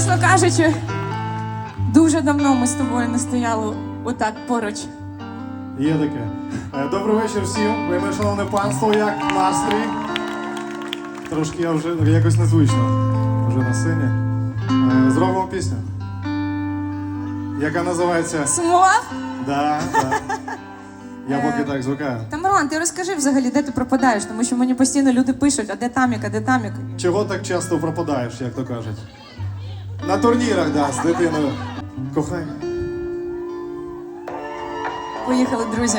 чесно кажучи, дуже давно ми з тобою не стояли отак поруч. Є таке. Е, Добрий вечір всім. Моє шановне панство, як настрій? Трошки я вже якось незвично. Вже на сцені. Е, Зробимо пісню. Яка називається Сумував? Да, да. Я поки так звикаю. Та Мирон, ти розкажи взагалі, де ти пропадаєш, тому що мені постійно люди пишуть, а де Тамік, а де Тамік? Чого так часто пропадаєш, як то кажуть? На турнірах, да, з дитиною. Кохай. Поїхали, друзі.